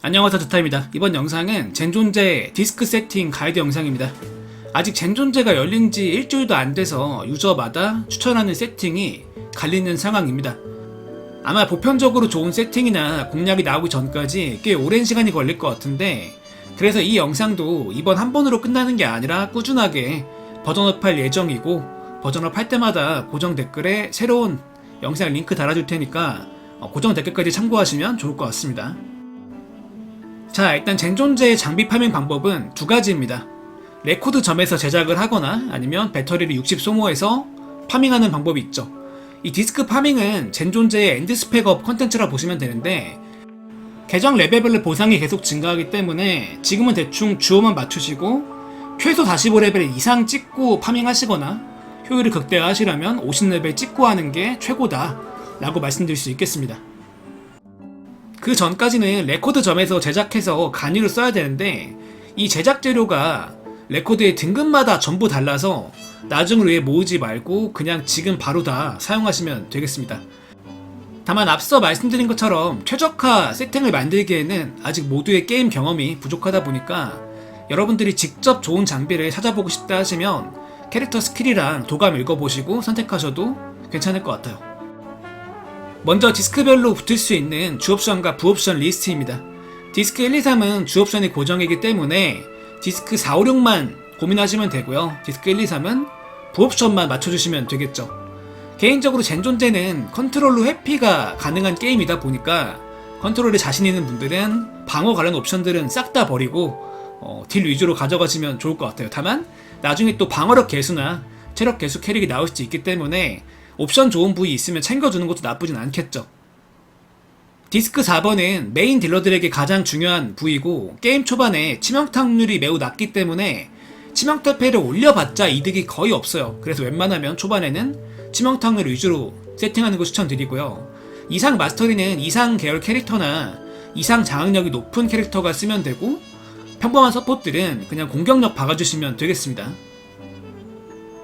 안녕하세요 두타입니다. 이번 영상은 젠존제 디스크 세팅 가이드 영상입니다. 아직 젠존제가 열린 지 일주일도 안 돼서 유저마다 추천하는 세팅이 갈리는 상황입니다. 아마 보편적으로 좋은 세팅이나 공략이 나오기 전까지 꽤 오랜 시간이 걸릴 것 같은데 그래서 이 영상도 이번 한 번으로 끝나는 게 아니라 꾸준하게 버전업할 예정이고 버전업할 때마다 고정 댓글에 새로운 영상 링크 달아줄 테니까 어, 고정 댓글까지 참고하시면 좋을 것 같습니다. 자, 일단 젠존제의 장비 파밍 방법은 두 가지입니다. 레코드 점에서 제작을 하거나 아니면 배터리를 60 소모해서 파밍하는 방법이 있죠. 이 디스크 파밍은 젠존제의 엔드 스펙업 컨텐츠라 보시면 되는데 계정 레벨별로 보상이 계속 증가하기 때문에 지금은 대충 주어만 맞추시고 최소 45레벨 이상 찍고 파밍하시거나 효율을 극대화하시려면 50레벨 찍고 하는 게 최고다 라고 말씀드릴 수 있겠습니다. 그 전까지는 레코드점에서 제작해서 간이를 써야 되는데 이 제작 재료가 레코드의 등급마다 전부 달라서 나중을 위해 모으지 말고 그냥 지금 바로 다 사용하시면 되겠습니다. 다만 앞서 말씀드린 것처럼 최적화 세팅을 만들기에는 아직 모두의 게임 경험이 부족하다 보니까 여러분들이 직접 좋은 장비를 찾아보고 싶다 하시면 캐릭터 스킬이랑 도감 읽어보시고 선택하셔도 괜찮을 것 같아요. 먼저 디스크별로 붙을 수 있는 주옵션과 부옵션 리스트입니다. 디스크 1, 2, 3은 주옵션이 고정이기 때문에 디스크 4, 5, 6만 고민하시면 되고요. 디스크 1, 2, 3은 부옵션만 맞춰주시면 되겠죠. 개인적으로 젠존제는 컨트롤로 회피가 가능한 게임이다 보니까 컨트롤에 자신 있는 분들은 방어 관련 옵션들은 싹 다 버리고 어, 딜 위주로 가져가시면 좋을 것 같아요. 다만 나중에 또 방어력 개수나 체력 개수 캐릭이 나올 수도 있기 때문에 옵션 좋은 부위 있으면 챙겨주는 것도 나쁘진 않겠죠. 디스크 4번은 메인 딜러들에게 가장 중요한 부위고 게임 초반에 치명타 확률이 매우 낮기 때문에 치명타 패를 올려봤자 이득이 거의 없어요. 그래서 웬만하면 초반에는 치명타 확률 위주로 세팅하는 거 추천드리고요. 이상 마스터리는 이상 계열 캐릭터나 이상 장악력이 높은 캐릭터가 쓰면 되고 평범한 서포트들은 그냥 공격력 박아주시면 되겠습니다.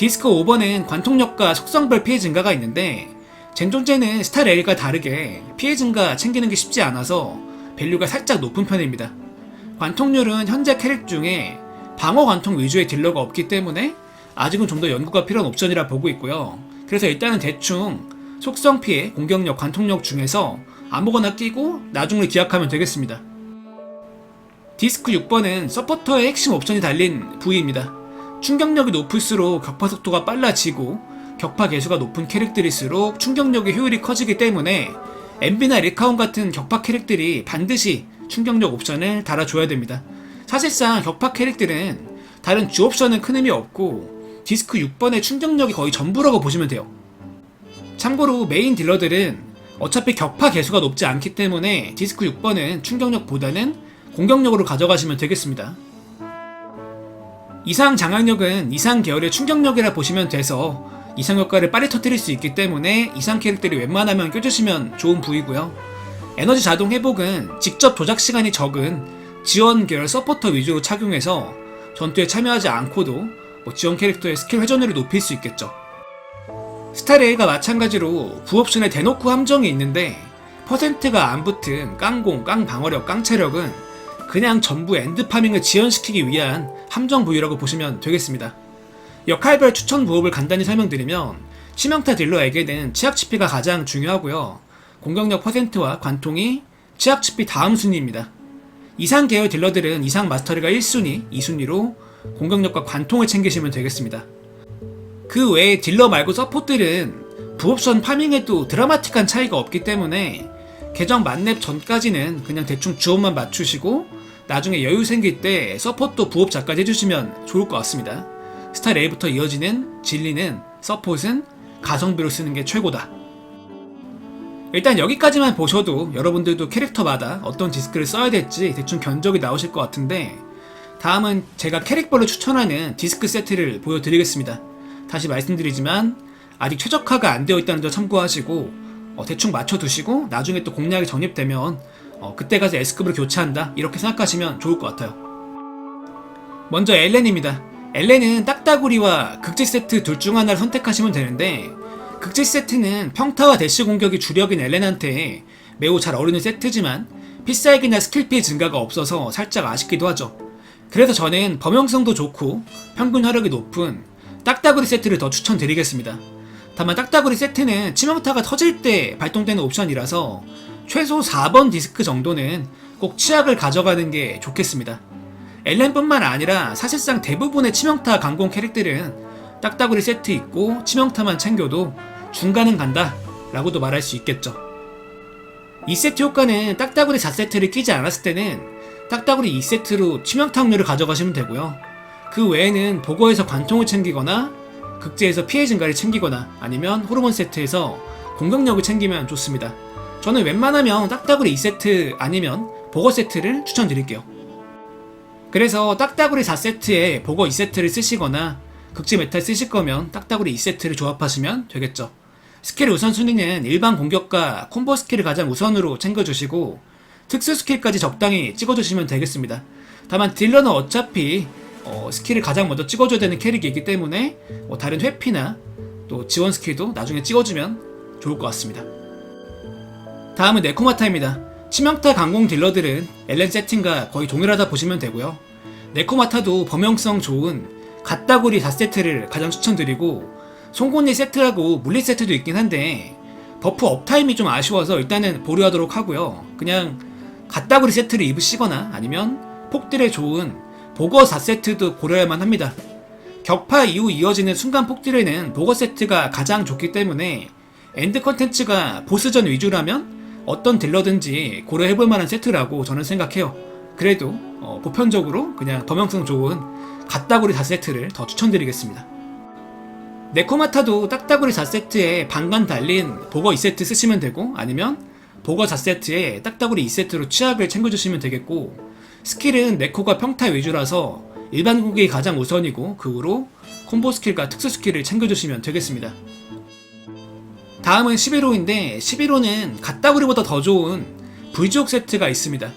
디스크 5번은 관통력과 속성별 피해 증가가 있는데 젠존제는 스타 레일과 다르게 피해 증가 챙기는 게 쉽지 않아서 밸류가 살짝 높은 편입니다. 관통률은 현재 캐릭 중에 방어 관통 위주의 딜러가 없기 때문에 아직은 좀 더 연구가 필요한 옵션이라 보고 있고요. 그래서 일단은 대충 속성 피해, 공격력, 관통력 중에서 아무거나 끼고 나중을 기약하면 되겠습니다. 디스크 6번은 서포터의 핵심 옵션이 달린 부위입니다. 충격력이 높을수록 격파 속도가 빨라지고 격파 개수가 높은 캐릭들일수록 충격력의 효율이 커지기 때문에 MB나 리카온 같은 격파 캐릭들이 반드시 충격력 옵션을 달아줘야 됩니다. 사실상 격파 캐릭들은 다른 주 옵션은 큰 의미 없고 디스크 6번의 충격력이 거의 전부라고 보시면 돼요. 참고로 메인 딜러들은 어차피 격파 개수가 높지 않기 때문에 디스크 6번은 충격력보다는 공격력으로 가져가시면 되겠습니다. 이상 장악력은 이상 계열의 충격력이라 보시면 돼서 이상 효과를 빨리 터뜨릴 수 있기 때문에 이상 캐릭들이 웬만하면 껴주시면 좋은 부위고요. 에너지 자동 회복은 직접 조작 시간이 적은 지원 계열 서포터 위주로 착용해서 전투에 참여하지 않고도 뭐 지원 캐릭터의 스킬 회전율을 높일 수 있겠죠. 스타레이가 마찬가지로 부옵션에 대놓고 함정이 있는데 퍼센트가 안 붙은 깡공, 깡방어력, 깡체력은 그냥 전부 엔드 파밍을 지연시키기 위한 함정 부위라고 보시면 되겠습니다. 역할별 추천 부업을 간단히 설명드리면 치명타 딜러에게는 치약 치피가 가장 중요하고요. 공격력 퍼센트와 관통이 치약 치피 다음 순위입니다. 이상 계열 딜러들은 이상 마스터리가 1순위, 2순위로 공격력과 관통을 챙기시면 되겠습니다. 그 외에 딜러 말고 서포트들은 부옵션 파밍에도 드라마틱한 차이가 없기 때문에 계정 만렙 전까지는 그냥 대충 주업만 맞추시고 나중에 여유 생길 때 서포트 부업자까지 해주시면 좋을 것 같습니다. 스타 레이부터 이어지는 진리는 서폿은 가성비로 쓰는 게 최고다. 일단 여기까지만 보셔도 여러분들도 캐릭터마다 어떤 디스크를 써야 될지 대충 견적이 나오실 것 같은데 다음은 제가 캐릭별로 추천하는 디스크 세트를 보여드리겠습니다. 다시 말씀드리지만 아직 최적화가 안 되어 있다는 점 참고하시고 어, 대충 맞춰두시고 나중에 또 공략이 정립되면 어, 그때 가서 S급으로 교체한다 이렇게 생각하시면 좋을 것 같아요. 먼저 엘렌입니다. 엘렌은 딱따구리와 극지 세트 둘 중 하나를 선택하시면 되는데 극지 세트는 평타와 대시 공격이 주력인 엘렌한테 매우 잘 어울리는 세트지만 필살기나 스킬피 증가가 없어서 살짝 아쉽기도 하죠. 그래서 저는 범용성도 좋고 평균 화력이 높은 딱따구리 세트를 더 추천드리겠습니다. 다만 딱따구리 세트는 치명타가 터질 때 발동되는 옵션이라서 최소 4번 디스크 정도는 꼭 치약을 가져가는 게 좋겠습니다. 엘렌뿐만 아니라 사실상 대부분의 치명타 강공 캐릭들은 딱따구리 세트 있고 치명타만 챙겨도 중간은 간다 라고도 말할 수 있겠죠. 이 세트 효과는 딱따구리 4세트를 끼지 않았을 때는 딱따구리 2세트로 치명타 확률을 가져가시면 되고요. 그 외에는 보고에서 관통을 챙기거나 극제에서 피해 증가를 챙기거나 아니면 호르몬 세트에서 공격력을 챙기면 좋습니다. 저는 웬만하면 딱따구리 2세트 아니면 보거 세트를 추천드릴게요. 그래서 딱따구리 4세트에 보거 2세트를 쓰시거나 극지 메탈 쓰실 거면 딱따구리 2세트를 조합하시면 되겠죠. 스킬 우선순위는 일반 공격과 콤보 스킬을 가장 우선으로 챙겨주시고 특수 스킬까지 적당히 찍어주시면 되겠습니다. 다만 딜러는 어차피 어, 스킬을 가장 먼저 찍어줘야 되는 캐릭이기 때문에 뭐 다른 회피나 또 지원 스킬도 나중에 찍어주면 좋을 것 같습니다. 다음은 네코마타입니다. 치명타 강공 딜러들은 엘렌 세팅과 거의 동일하다 보시면 되고요. 네코마타도 범용성 좋은 갓다구리 4세트를 가장 추천드리고 송곳니 세트라고 물리 세트도 있긴 한데 버프 업타임이 좀 아쉬워서 일단은 보류하도록 하고요. 그냥 갓다구리 세트를 입으시거나 아니면 폭딜에 좋은 보거 4세트도 고려할만 합니다. 격파 이후 이어지는 순간 폭딜에는 보거 세트가 가장 좋기 때문에 엔드 컨텐츠가 보스전 위주라면 어떤 딜러든지 고려해볼 만한 세트라고 저는 생각해요. 그래도 어, 보편적으로 그냥 범용성 좋은 갓다구리 4세트를 더 추천드리겠습니다. 네코마타도 딱따구리 4세트에 방간 달린 보거 2세트 쓰시면 되고 아니면 보거 4세트에 딱따구리 2세트로 취약을 챙겨주시면 되겠고 스킬은 네코가 평타 위주라서 일반 공격이 가장 우선이고 그 후로 콤보 스킬과 특수 스킬을 챙겨주시면 되겠습니다. 다음은 11호인데 11호는 갓다구리보다 더 좋은 V족 세트가 있습니다.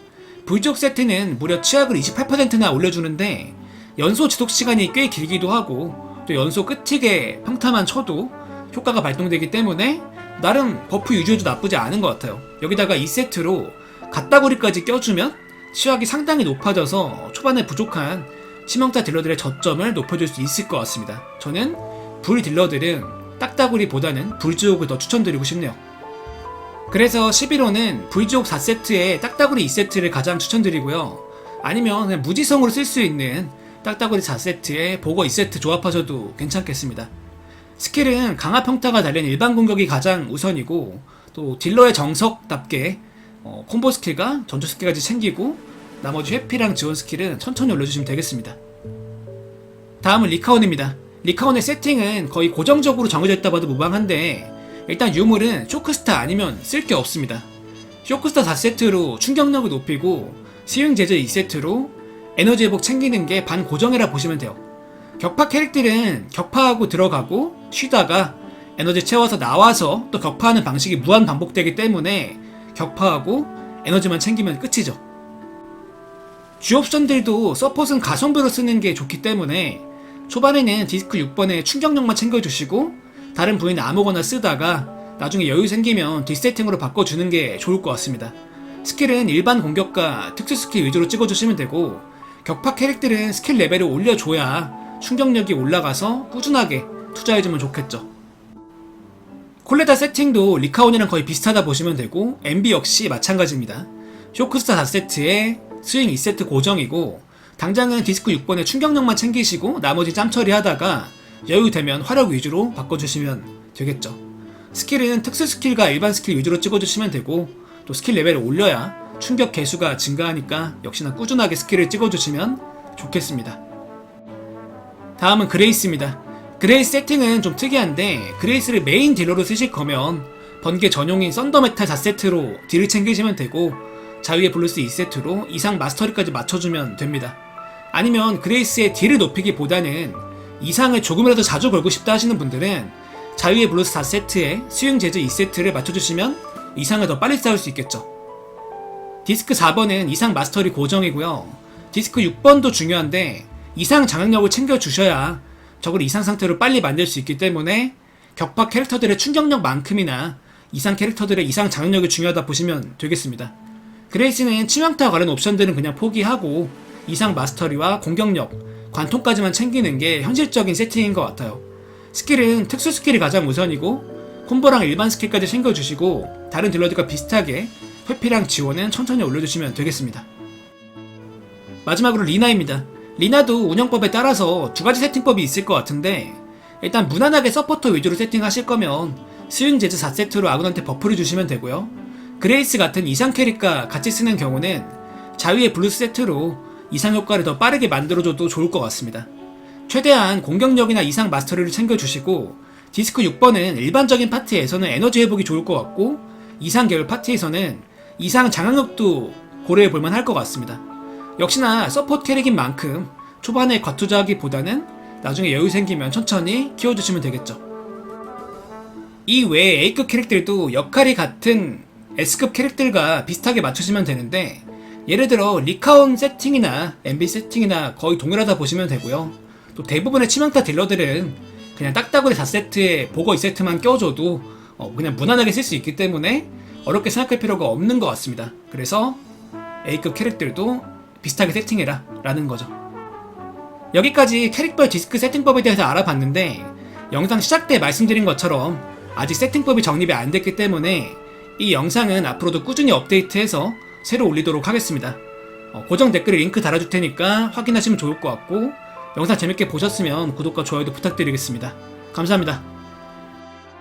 V족 세트는 무려 취약을 28%나 올려주는데 연소 지속 시간이 꽤 길기도 하고 또 연소 끝이게 평타만 쳐도 효과가 발동되기 때문에 나름 버프 유지도 나쁘지 않은 것 같아요. 여기다가 2세트로 갓다구리까지 껴주면 취약이 상당히 높아져서 초반에 부족한 치명타 딜러들의 저점을 높여줄 수 있을 것 같습니다. 저는 불 딜러들은 딱따구리보다는 불지옥을 더 추천드리고 싶네요. 그래서 11호는 불지옥 4세트에 딱따구리 2세트를 가장 추천드리고요. 아니면 그냥 무지성으로 쓸 수 있는 딱따구리 4세트에 보거 2세트 조합하셔도 괜찮겠습니다. 스킬은 강화 평타가 달린 일반 공격이 가장 우선이고 또 딜러의 정석답게 어, 콤보 스킬과 전투 스킬까지 챙기고 나머지 회피랑 지원 스킬은 천천히 올려주시면 되겠습니다. 다음은 리카온입니다. 리카온의 세팅은 거의 고정적으로 정해져 있다 봐도 무방한데 일단 유물은 쇼크스타 아니면 쓸 게 없습니다. 쇼크스타 4세트로 충격력을 높이고 시흥 제재 2세트로 에너지 회복 챙기는 게 반 고정이라 보시면 돼요. 격파 캐릭들은 격파하고 들어가고 쉬다가 에너지 채워서 나와서 또 격파하는 방식이 무한 반복되기 때문에 격파하고 에너지만 챙기면 끝이죠. 주 옵션들도 서폿은 가성비로 쓰는 게 좋기 때문에 초반에는 디스크 6번에 충격력만 챙겨주시고 다른 부위는 아무거나 쓰다가 나중에 여유 생기면 디세팅으로 바꿔주는 게 좋을 것 같습니다. 스킬은 일반 공격과 특수 스킬 위주로 찍어주시면 되고 격파 캐릭들은 스킬 레벨을 올려줘야 충격력이 올라가서 꾸준하게 투자해주면 좋겠죠. 콜레다 세팅도 리카온이랑 거의 비슷하다 보시면 되고 MB 역시 마찬가지입니다. 쇼크스타 4세트에 스윙 2세트 고정이고 당장은 디스크 6번에 충격력만 챙기시고 나머지 짬 처리하다가 여유 되면 화력 위주로 바꿔주시면 되겠죠. 스킬은 특수 스킬과 일반 스킬 위주로 찍어주시면 되고 또 스킬 레벨을 올려야 충격 개수가 증가하니까 역시나 꾸준하게 스킬을 찍어주시면 좋겠습니다. 다음은 그레이스입니다. 그레이스 세팅은 좀 특이한데 그레이스를 메인 딜러로 쓰실 거면 번개 전용인 썬더메탈 4세트로 딜을 챙기시면 되고 자위의 블루스 2세트로 이상 마스터리까지 맞춰주면 됩니다. 아니면 그레이스의 딜을 높이기보다는 이상을 조금이라도 자주 걸고 싶다 하시는 분들은 자유의 블루스 4세트에 수용 제재 2세트를 맞춰주시면 이상을 더 빨리 쌓을 수 있겠죠. 디스크 4번은 이상 마스터리 고정이고요. 디스크 6번도 중요한데 이상 장악력을 챙겨주셔야 적을 이상 상태로 빨리 만들 수 있기 때문에 격파 캐릭터들의 충격력만큼이나 이상 캐릭터들의 이상 장악력이 중요하다 보시면 되겠습니다. 그레이스는 치명타 관련 옵션들은 그냥 포기하고 이상 마스터리와 공격력, 관통까지만 챙기는 게 현실적인 세팅인 것 같아요. 스킬은 특수 스킬이 가장 우선이고 콤보랑 일반 스킬까지 챙겨주시고 다른 딜러들과 비슷하게 회피랑 지원은 천천히 올려주시면 되겠습니다. 마지막으로 리나입니다. 리나도 운영법에 따라서 두 가지 세팅법이 있을 것 같은데 일단 무난하게 서포터 위주로 세팅하실 거면 수윤 제즈 4세트로 아군한테 버프를 주시면 되고요. 그레이스 같은 이상 캐릭과 같이 쓰는 경우는 자위의 블루스 세트로 이상 효과를 더 빠르게 만들어줘도 좋을 것 같습니다. 최대한 공격력이나 이상 마스터리를 챙겨주시고 디스크 6번은 일반적인 파티에서는 에너지 회복이 좋을 것 같고 이상 계열 파티에서는 이상 장악력도 고려해 볼만 할 것 같습니다. 역시나 서포트 캐릭인 만큼 초반에 과투자하기보다는 나중에 여유 생기면 천천히 키워주시면 되겠죠. 이 외에 A급 캐릭들도 역할이 같은 S급 캐릭들과 비슷하게 맞추시면 되는데 예를 들어 리카온 세팅이나 MB 세팅이나 거의 동일하다 보시면 되고요. 또 대부분의 치명타 딜러들은 그냥 딱따구리 4세트에 보거 2세트만 껴줘도 어, 그냥 무난하게 쓸 수 있기 때문에 어렵게 생각할 필요가 없는 것 같습니다. 그래서 A급 캐릭들도 비슷하게 세팅해라 라는 거죠. 여기까지 캐릭별 디스크 세팅법에 대해서 알아봤는데 영상 시작 때 말씀드린 것처럼 아직 세팅법이 정립이 안 됐기 때문에 이 영상은 앞으로도 꾸준히 업데이트해서 새로 올리도록 하겠습니다. 어, 고정 댓글에 링크 달아줄 테니까 확인하시면 좋을 것 같고 영상 재밌게 보셨으면 구독과 좋아요도 부탁드리겠습니다. 감사합니다.